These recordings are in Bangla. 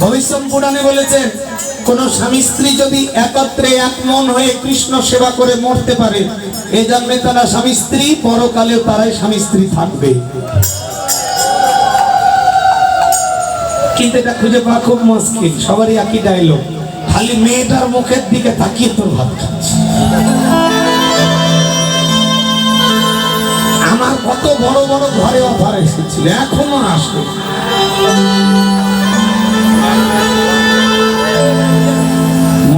ভবিষ্যৎ পুরাণে বলেছেন কোন স্বামী যদি একত্রে এক মন হয়ে কৃষ্ণ সেবা করে মরতে পারে তারা স্বামী স্ত্রী তারাই স্বামী স্ত্রী থাকবে। খুঁজে খুব সবারই একই খালি মেয়েটার মুখের দিকে তাকিয়ে তোর ভাত আমার কত বড় বড় ঘরে অফার এসেছিল, এখনও আসবে।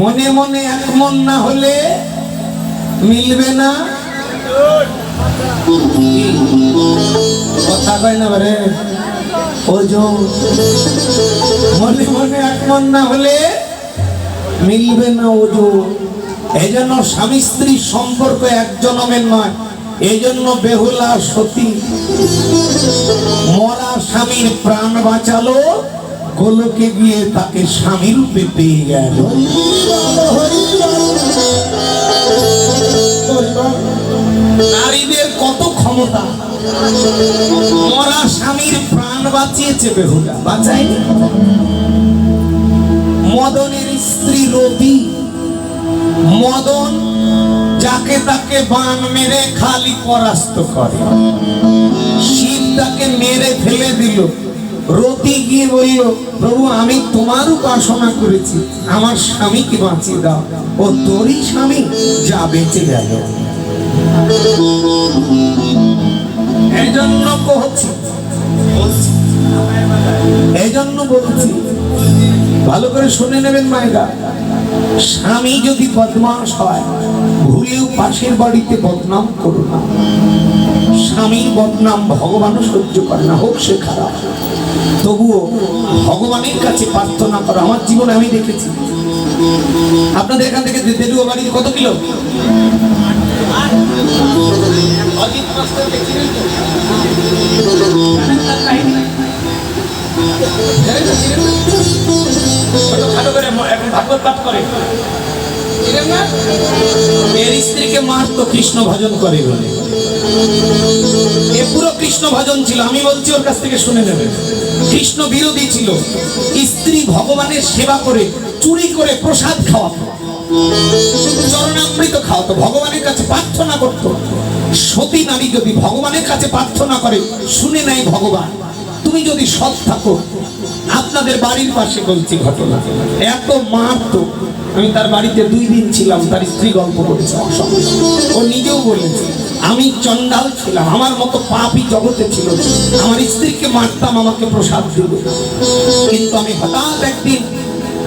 মনে মনে এক মন না হলে মিলবে না। কথা কয় না বারে। ওজন মনে মনে এক মন না হলে মিলবে না ওজন এই জন্য স্বামী স্ত্রীর সম্পর্ক এক জনমের নয়। এই জন্য বেহুলা সতী, মরা স্বামীর প্রাণ বাঁচালো, গোলকে গিয়ে তাকে স্বামী রূপে পেয়ে গেল। নারীদের কত ক্ষমতা? মরা স্বামীর প্রাণ বাঁচিয়েছে বেহুলা, বাঁচায়নি? মদনের স্ত্রী রবি মদন যাকে তাকে বান মেরে খালি পরাস্ত করে। শিব তাকে মেরে ফেলে দিল। রতি গিয়ে বলল, প্রভু, আমি তোমার উপাসনা করেছি। আমার স্বামীকে বাঁচিয়ে দাও ও তোরই স্বামী যা বেঁচে গেল। এই জন্য কহছি এই বলছি, ভালো করে শুনে নেবেন মায়েরা। স্বামী যদি বদমাস হয়, ভুলেও পাশের বাড়িতে বদনাম করো না। স্বামীর বদনাম ভগবানও সহ্য করে না, হোক সে খারাপ। তবুও ভগবানের কাছে প্রার্থনা করো, আমার জীবনে আমি দেখেছি। আপনাদের এখান থেকে দেলুয়া বাড়ি কত কিলো? অজিত কৃষ্ণ বিরোধী ছিল। স্ত্রী ভগবানের সেবা করে, চুরি করে প্রসাদ খাওয়াতো। চরণামৃত খাওয়াতো, ভগবানের কাছে প্রার্থনা করত। সতী নারী যদি ভগবানের কাছে প্রার্থনা করে, শুনে নাই ভগবান। তুমি যদি সৎ থাকো, আপনাদের বাড়ির পাশে বলছি ঘটনা। এত মারতো আমি তার বাড়িতে দুই দিন ছিলাম, তার স্ত্রী গল্প করেছে ও নিজেও বলেছে, আমি চন্ডাল ছিলাম, আমার মতো পাপই জগতে ছিল আমার স্ত্রীকে মারতাম, আমাকে প্রসাদ দিল। কিন্তু আমি হঠাৎ একদিন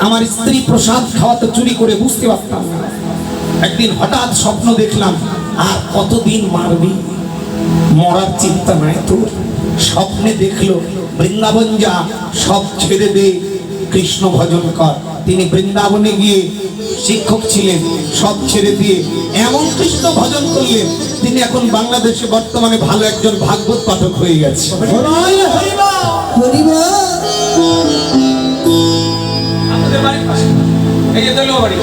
আমার স্ত্রী প্রসাদ খাওয়াতে চুরি করে বুঝতে পারতাম একদিন হঠাৎ স্বপ্ন দেখলাম, আর কতদিন মারবি? মরার চিন্তা নাই তোর। স্বপ্নে দেখল বৃন্দাবন যা সব ছেড়ে দে কৃষ্ণ ভজন কর। তিনি বৃন্দাবনে গিয়ে শিক্ষক ছিলেন সব ছেড়ে দিয়ে এমন কৃষ্ণ ভজন করলেন তিনি এখন বাংলাদেশে বর্তমানে ভালো একজন ভাগবত পাঠক হয়ে গেছে। আপনাদের বাড়ির পাশে। এই যে দলীয় বাড়ি।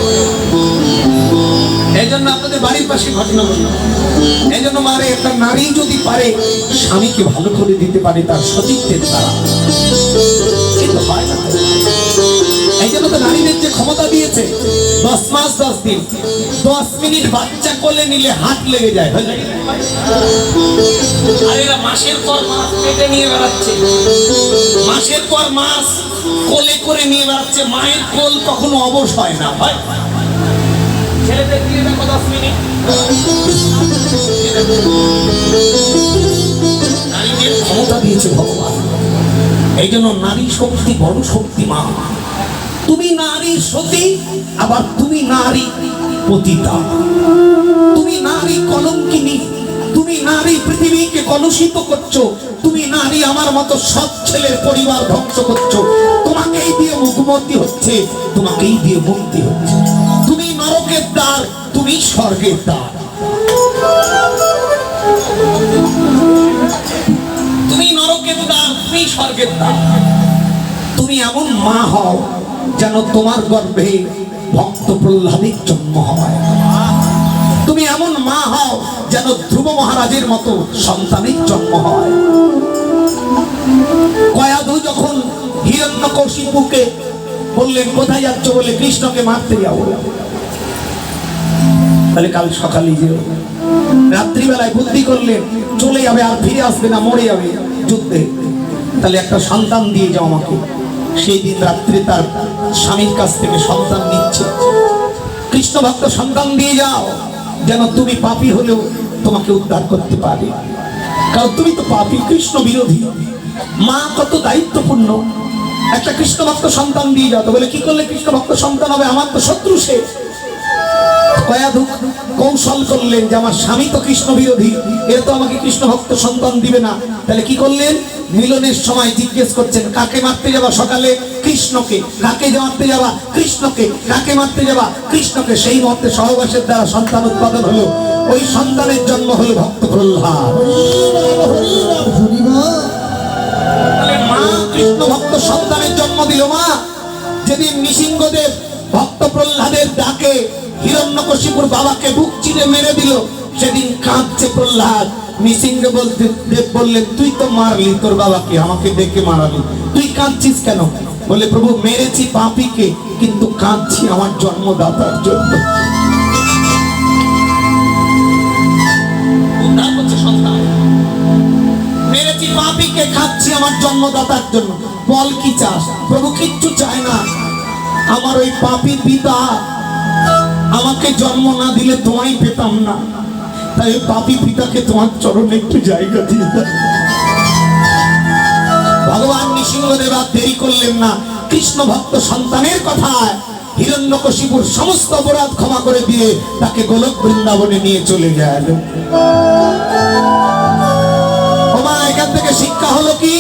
জন্য আপনাদের বাড়ির পাশে ঘটনা ঘটল। এই জন্য মারে একটা নারী যদি পারে, স্বামীকে ভালো করে দিতে পারে তার সতীত্বের দ্বারা। কিন্তু হয় না এই জন্য তো নারীদের যে ক্ষমতা দিয়েছে, দশ মাস, দশ দিন, দশ মিনিট বাচ্চা নিলে হাত লেগে যায়? আর এরা মাসের পর মাস পেটে নিয়ে বেড়াচ্ছে। মাসের পর মাস কোলে করে নিয়ে বেড়াচ্ছে। মায়ের কোল কখনো অবশ হয় না, হয়। এই জন্য নারী শক্তি বড় শক্তিমান তুমি নারী সতী আবার তুমি নারী পতিতা তুমি নারী কলঙ্কিনী তুমি নারী পৃথিবীকে কলুষিত করছ তুমি নারী আমার মতো সৎ ছেলের পরিবার ধ্বংস করছ। তোমাকেই দিয়ে মুখমতি হচ্ছে, তোমাকেই দিয়ে মুক্তি হচ্ছে। নরকের দ্বার তুমি স্বর্গের দ্বার। তুমি নরকের দ্বার, তুমি স্বর্গের দ্বার। তুমি এমন মা হও যেন তোমার গর্ভে ভক্ত প্রহ্লাদের জন্ম হয়। তুমি এমন মা হও যেন ধ্রুব মহারাজের মতো সন্তানের জন্ম হয়। কয়াধু যখন প্রভুকে বললেন, কোথায় যাচ্ছ? বলে কৃষ্ণকে মারতে যাব তাহলে কাল সকালে যে রাত্রিবেলায় বুদ্ধি করলেন চলে যাবে আর ফিরে আসবে না, মরে যাবে যুদ্ধে। তাহলে একটা সন্তান দিয়ে যাও আমাকে। সেই দিন রাত্রে তার স্বামীর কাছ থেকে সন্তান নিচ্ছে। কৃষ্ণ ভক্ত, সন্তান দিয়ে যাও। যেন তুমি পাপী হলেও তোমাকে উদ্ধার করতে পারে। কারণ তুমি তো পাপী, কৃষ্ণ বিরোধী। মা কত দায়িত্বপূর্ণ। একটা কৃষ্ণ ভক্ত সন্তান দিয়ে যাও। তো বলে, কি করলে কৃষ্ণ ভক্ত সন্তান হবে? আমার তো শত্রু সে। কয়াধুক কৌশল করলেন যে আমার স্বামী তো কৃষ্ণ বিরোধী, এর তো আমাকে কৃষ্ণ ভক্ত সন্তান দিবে না। তাহলে কি করলেন? মিলনের সময় জিজ্ঞেস করছেন, কাকে মারতে যাবা সকালে? কৃষ্ণকে। কাকে মারতে যাবা? কৃষ্ণকে। কাকে মারতে যাবা? কৃষ্ণকে। সেই মুহূর্তে সহবাসের দ্বারা সন্তান উৎপাদন হলো। ওই সন্তানের জন্ম হলো ভক্ত প্রহ্লাদ। মা, কৃষ্ণ ভক্ত সন্তানের জন্ম দিল মা। যেদিন নৃসিংহদেব ভক্ত প্রহ্লাদের ডাকে হিরণ্যকশিপুর বাবাকে বুক চিরে মেরে দিল। সেদিন কাঁদছে প্রহ্লাদ। বলতে দেব বললেন, তুই তো মারলি, তোর বাবাকে, আমাকে মারালি। তুই কাঁদছিস কেন? বলে, প্রভু, মেরেছি পাপিকে, কিন্তু কাঁদছি আমার জন্মদাতার জন্য। মেরেছি পাপিকে খাচ্ছি আমার জন্মদাতার জন্য। বল কি চাস? প্রভু কিচ্ছু চায় না। আমার ওই পাপি পিতা আমাকে জন্ম না দিলে তোমায় পেতাম না। তাই পাপি পিতাকে তোমার চরণে একটু জায়গা দিয়ে। ভগবান নৃসিংহদেব আর দেরি করলেন না। কৃষ্ণ ভক্ত সন্তানের কথায় হিরণ্যকশিপুর সমস্ত অপরাধ ক্ষমা করে দিয়ে তাকে গোলক বৃন্দাবনে নিয়ে চলে গেল। এখান থেকে শিক্ষা হলো কি?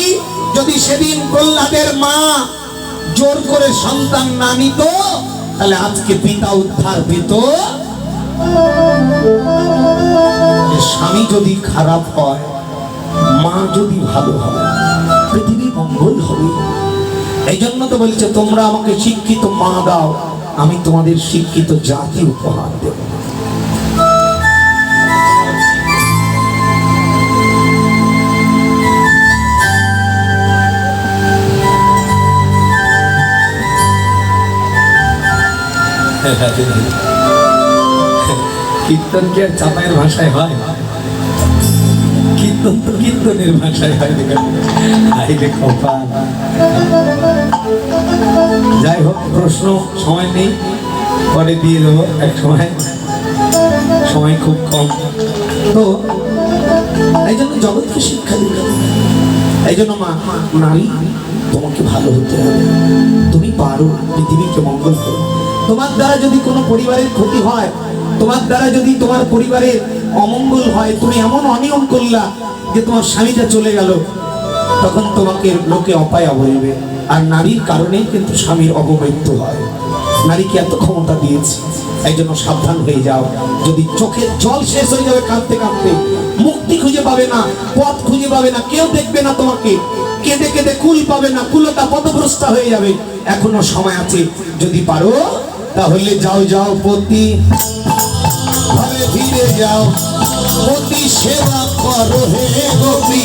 যদি সেদিন প্রহ্লাদের মা জোর করে সন্তান না নিত, তাহলে আজকে পিতা উদ্ধার পেত। স্বামী যদি খারাপ হয়, মা যদি ভালো হয়, পৃথিবী মঙ্গল হবে। এই জন্য তো বলছে, তোমরা আমাকে শিক্ষিত মা দাও, আমি তোমাদের শিক্ষিত জাতি উপহার দেব। কীর্তন কি আর চাপায়ের ভাষায় হয়? কীর্তন তো কীর্তনের ভাষায় হয়। যাই হোক, প্রশ্ন, সময় নেই। পরে দিয়ে দেবো এক সময়। সময় খুব কম। তো, এই জন্য জগৎকে শিক্ষা দিল এই জন্য মা, নারী, তোমাকে ভালো হতে হবে। তুমি পারো, পৃথিবীকে মঙ্গল করো। তোমার দ্বারা যদি কোনো পরিবারের ক্ষতি হয়, তোমার দ্বারা যদি তোমার পরিবারের অমঙ্গল হয়, তুমি এমন অনিয়ম করলা যে তোমার স্বামীটা চলে গেল, তখন তোমাকে লোকে অপায়া বলবে। আর নারীর কারণেই কিন্তু স্বামীর অপমৃত্যু হয়। নারীকে এত ক্ষমতা দিয়েছে, এই জন্য সাবধান হয়ে যাও। যদি চোখের জল শেষ হয়ে যাবে কাঁদতে কাঁদতে, মুক্তি খুঁজে পাবে না, পথ খুঁজে পাবে না, কেউ দেখবে না তোমাকে। কেঁদে কেঁদে কুল পাবে না কুলতা পথভ্রষ্টা হয়ে যাবে। এখনও সময় আছে, যদি পারো তাহলে যাও যাও পতি। ঘরে ফিরে যাও। পতি সেবা করো হে গোপী